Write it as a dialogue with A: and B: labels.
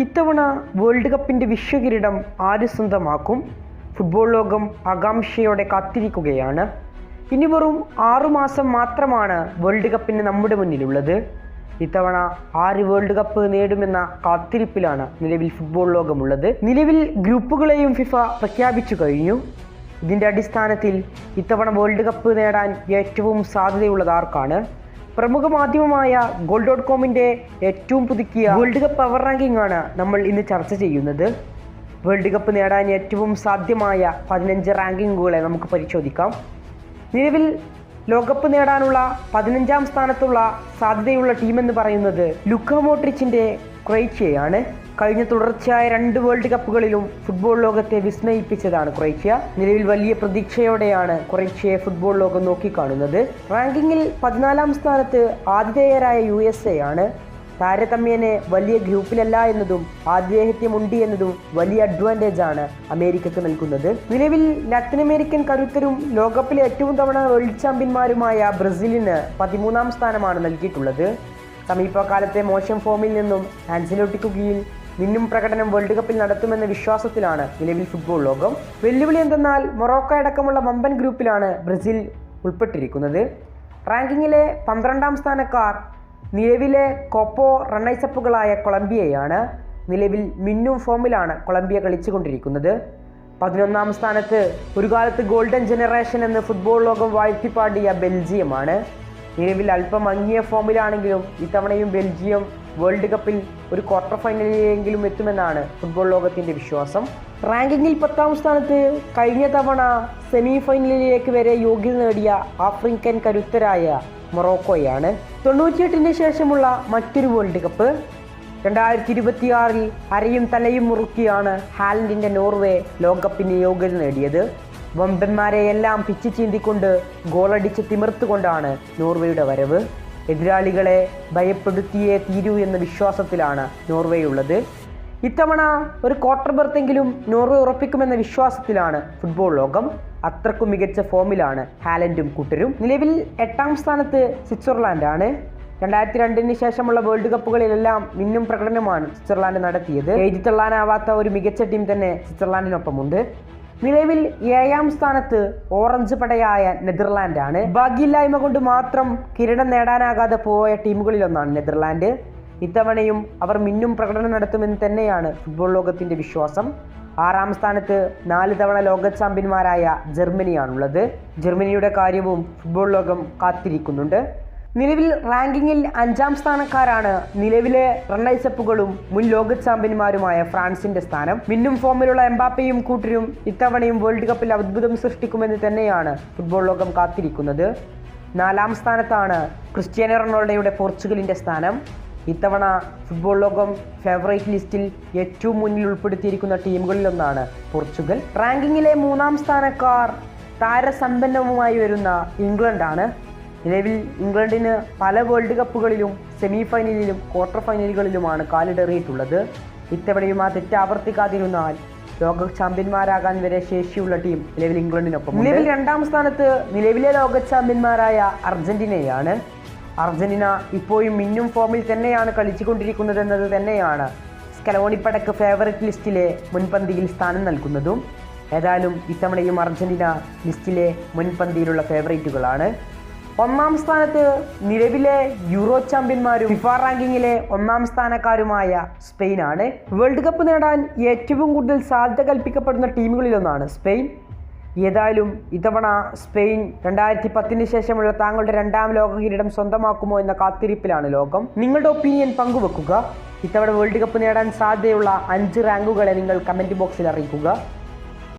A: ഇത്തവണ വേൾഡ് കപ്പിന്റെ വിശ്വകിരീടം ആര് സ്വന്തമാക്കും? ഫുട്ബോൾ ലോകം ആകാംക്ഷയോടെ കാത്തിരിക്കുകയാണ്. ഇനി വെറും ആറുമാസം മാത്രമാണ് വേൾഡ് കപ്പിന് നമ്മുടെ മുന്നിലുള്ളത്. ഇത്തവണ ആര് വേൾഡ് കപ്പ് നേടുമെന്ന കാത്തിരിപ്പിലാണ് നിലവിൽ ഫുട്ബോൾ ലോകമുള്ളത്. നിലവിൽ ഗ്രൂപ്പുകളെയും ഫിഫ പ്രഖ്യാപിച്ചു കഴിഞ്ഞു. ഇതിന്റെ അടിസ്ഥാനത്തിൽ ഇത്തവണ വേൾഡ് കപ്പ് നേടാൻ ഏറ്റവും സാധ്യതയുള്ളത് ആർക്കാണ്? പ്രമുഖ മാധ്യമമായ ഗോൾ ഡോട്ട് കോമിന്റെ ഏറ്റവും പുതുക്കിയ വേൾഡ് കപ്പ് പവർ റാങ്കിംഗ് ആണ് നമ്മൾ ഇന്ന് ചർച്ച ചെയ്യുന്നത്. വേൾഡ് കപ്പ് നേടാൻ ഏറ്റവും സാധ്യമായ പതിനഞ്ച് റാങ്കിങ്ങുകളെ നമുക്ക് പരിശോധിക്കാം. നിലവിൽ ലോകകപ്പ് നേടാനുള്ള പതിനഞ്ചാം സ്ഥാനത്തുള്ള സാധ്യതയുള്ള ടീമെന്ന് പറയുന്നത് ലുക്ക മോട്രിച്ചിന്റെ ക്രൊയേഷ്യയാണ്. കഴിഞ്ഞ തുടർച്ചയായ രണ്ട് വേൾഡ് കപ്പുകളിലും ഫുട്ബോൾ ലോകത്തെ വിസ്മയിപ്പിച്ചതാണ് ക്രൊയേഷ്യ. നിലവിൽ വലിയ പ്രതീക്ഷയോടെയാണ് ക്രൊയേഷ്യയെ ഫുട്ബോൾ ലോകം നോക്കിക്കാണുന്നത്. റാങ്കിങ്ങിൽ പതിനാലാം സ്ഥാനത്ത് ആതിഥേയരായ യു എസ് എ ആണ്. താരതമ്യേനെ വലിയ ഗ്രൂപ്പിലല്ല എന്നതും ആതിഥേയത്വമുണ്ട് എന്നതും വലിയ അഡ്വാന്റേജ് ആണ് അമേരിക്കക്ക് നൽകുന്നത്. നിലവിൽ ലാറ്റിൻ അമേരിക്കൻ കരുത്തരും ലോകകപ്പിലെ ഏറ്റവും തവണ വേൾഡ് ചാമ്പ്യന്മാരുമായ ബ്രസീലിന് പതിമൂന്നാം സ്ഥാനമാണ് നൽകിയിട്ടുള്ളത്. സമീപകാലത്തെ മോശം ഫോമിൽ നിന്നും ആൻസലോട്ടിക്കു മിന്നും പ്രകടനം വേൾഡ് കപ്പിൽ നടത്തുമെന്ന വിശ്വാസത്തിലാണ് നിലവിൽ ഫുട്ബോൾ ലോകം. വെല്ലുവിളി എന്തെന്നാൽ മൊറോക്ക അടക്കമുള്ള വമ്പൻ ഗ്രൂപ്പിലാണ് ബ്രസീൽ ഉൾപ്പെട്ടിരിക്കുന്നത്. റാങ്കിങ്ങിലെ പന്ത്രണ്ടാം സ്ഥാനക്കാർ നിലവിലെ കൊപ്പോ റണ്ണൈസപ്പുകളായ കൊളംബിയയാണ്. നിലവിൽ മിന്നും ഫോമിലാണ് കൊളംബിയ കളിച്ചുകൊണ്ടിരിക്കുന്നത്. പതിനൊന്നാം സ്ഥാനത്ത് ഒരു കാലത്ത് ഗോൾഡൻ ജനറേഷൻ എന്ന് ഫുട്ബോൾ ലോകം വാഴ്ത്തിപ്പാടിയ ബെൽജിയമാണ്. നിലവിൽ അല്പം മങ്ങിയ ഫോമിലാണെങ്കിലും ഇത്തവണയും ബെൽജിയം വേൾഡ് കപ്പിൽ ഒരു ക്വാർട്ടർ ഫൈനലിലെങ്കിലും എത്തുമെന്നാണ് ഫുട്ബോൾ ലോകത്തിന്റെ വിശ്വാസം. റാങ്കിങ്ങിൽ പത്താം സ്ഥാനത്ത് കഴിഞ്ഞ തവണ സെമി ഫൈനലിലേക്ക് വരെ യോഗ്യത നേടിയ ആഫ്രിക്കൻ കരുത്തരായ മൊറോക്കോയാണ്. തൊണ്ണൂറ്റിയെട്ടിന് ശേഷമുള്ള മറ്റൊരു വേൾഡ് കപ്പ്. രണ്ടായിരത്തി ഇരുപത്തിയാറിൽ അരയും തലയും മുറുക്കിയാണ് ഹാലൻഡിന്റെ നോർവേ ലോകകപ്പിന് യോഗ്യത നേടിയത്. വമ്പന്മാരെ എല്ലാം പിച്ചു ചീന്തിക്കൊണ്ട് ഗോളടിച്ച് തിമിർത്തുകൊണ്ടാണ് നോർവേയുടെ വരവ്. എതിരാളികളെ ഭയപ്പെടുത്തിയേ തീരൂ എന്ന വിശ്വാസത്തിലാണ് നോർവേ ഉള്ളത്. ഇത്തവണ ഒരു ക്വാർട്ടർ ബർത്തെങ്കിലും നോർവേ ഉറപ്പിക്കുമെന്ന വിശ്വാസത്തിലാണ് ഫുട്ബോൾ ലോകം. അത്രക്കും മികച്ച ഫോമിലാണ് ഹാലൻഡും കൂട്ടരും. നിലവിൽ എട്ടാം സ്ഥാനത്ത് സ്വിറ്റ്സർലാൻഡാണ്. രണ്ടായിരത്തി രണ്ടിന് ശേഷമുള്ള വേൾഡ് കപ്പുകളിലെല്ലാം മിന്നും പ്രകടനമാണ് സ്വിറ്റ്സർലാൻഡ് നടത്തിയത്. എഴുതിത്തള്ളാനാവാത്ത ഒരു മികച്ച ടീം തന്നെ സ്വിറ്റ്സർലാൻഡിനൊപ്പമുണ്ട്. നിലവിൽ ഏഴാം സ്ഥാനത്ത് ഓറഞ്ച് പടയായ നെതർലാൻഡാണ്. ഭാഗ്യമില്ലായ്മ കൊണ്ട് മാത്രം കിരീടം നേടാനാകാതെ പോയ ടീമുകളിലൊന്നാണ് നെതർലാൻഡ്. ഇത്തവണയും അവർ മിന്നും പ്രകടനം നടത്തുമെന്ന് തന്നെയാണ് ഫുട്ബോൾ ലോകത്തിന്റെ വിശ്വാസം. ആറാം സ്ഥാനത്ത് നാല് തവണ ലോക ചാമ്പ്യന്മാരായ ജർമ്മനിയാണുള്ളത്. ജർമ്മനിയുടെ കാര്യവും ഫുട്ബോൾ ലോകം കാത്തിരിക്കുന്നുണ്ട്. നിലവിൽ റാങ്കിങ്ങിൽ അഞ്ചാം സ്ഥാനക്കാരാണ്. നിലവിലെ റണ്ണൈസപ്പുകളും മുൻ ലോക ചാമ്പ്യന്മാരുമായ ഫ്രാൻസിന്റെ സ്ഥാനം. മിന്നും ഫോമിലുള്ള എംബാപ്പയും കൂട്ടരും ഇത്തവണയും വേൾഡ് കപ്പിൽ അത്ഭുതം സൃഷ്ടിക്കുമെന്ന് തന്നെയാണ് ഫുട്ബോൾ ലോകം കാത്തിരിക്കുന്നത്. നാലാം സ്ഥാനത്താണ് ക്രിസ്ത്യാനോ റൊണാൾഡോയുടെ പോർച്ചുഗലിന്റെ സ്ഥാനം. ഇത്തവണ ഫുട്ബോൾ ലോകം ഫേവറേറ്റ് ലിസ്റ്റിൽ ഏറ്റവും മുന്നിൽ ഉൾപ്പെടുത്തിയിരിക്കുന്ന ടീമുകളിലൊന്നാണ് പോർച്ചുഗൽ. റാങ്കിങ്ങിലെ മൂന്നാം സ്ഥാനക്കാർ താരസമ്പന്നവുമായി വരുന്ന ഇംഗ്ലണ്ടാണ്. നിലവിൽ ഇംഗ്ലണ്ടിന് പല വേൾഡ് കപ്പുകളിലും സെമി ഫൈനലിലും ക്വാർട്ടർ ഫൈനലുകളിലുമാണ് കാലിടറിയിട്ടുള്ളത്. ഇത്തവണയും ആ തെറ്റ് ആവർത്തിക്കാതിരുന്നാൽ ലോക ചാമ്പ്യന്മാരാകാൻ വരെ ശേഷിയുള്ള ടീം നിലവിൽ ഇംഗ്ലണ്ടിനൊപ്പം നിലവിൽ രണ്ടാം സ്ഥാനത്ത് നിലവിലെ ലോക ചാമ്പ്യന്മാരായ അർജന്റീനയാണ്. അർജന്റീന ഇപ്പോഴും മിന്നും ഫോമിൽ തന്നെയാണ് കളിച്ചുകൊണ്ടിരിക്കുന്നതെന്നത് തന്നെയാണ് സ്കലോണിപ്പടക്ക് ഫേവററ്റ് ലിസ്റ്റിലെ മുൻപന്തിയിൽ സ്ഥാനം നൽകുന്നതും. ഏതായാലും ഇത്തവണയും അർജന്റീന ലിസ്റ്റിലെ മുൻപന്തിയിലുള്ള ഫേവറേറ്റുകളാണ് ഒന്നാം സ്ഥാനത്ത് നിലവിലെ യൂറോ ചാമ്പ്യന്മാരും ഫിഫ റാങ്കിങ്ങിലെ ഒന്നാം സ്ഥാനക്കാരുമായ സ്പെയിൻ ആണ് വേൾഡ് കപ്പ് നേടാൻ ഏറ്റവും കൂടുതൽ സാധ്യത കൽപ്പിക്കപ്പെടുന്ന ടീമുകളിലൊന്നാണ് സ്പെയിൻ. ഏതായാലും ഇത്തവണ സ്പെയിൻ രണ്ടായിരത്തി പത്തിന് ശേഷമുള്ള താങ്കളുടെ രണ്ടാം ലോക കിരീടം സ്വന്തമാക്കുമോ എന്ന കാത്തിരിപ്പിലാണ് ലോകം. നിങ്ങളുടെ ഒപ്പീനിയൻ പങ്കുവെക്കുക. ഇത്തവണ വേൾഡ് കപ്പ് നേടാൻ സാധ്യതയുള്ള അഞ്ച് റാങ്കുകളെ നിങ്ങൾ കമന്റ് ബോക്സിൽ അറിയിക്കുക.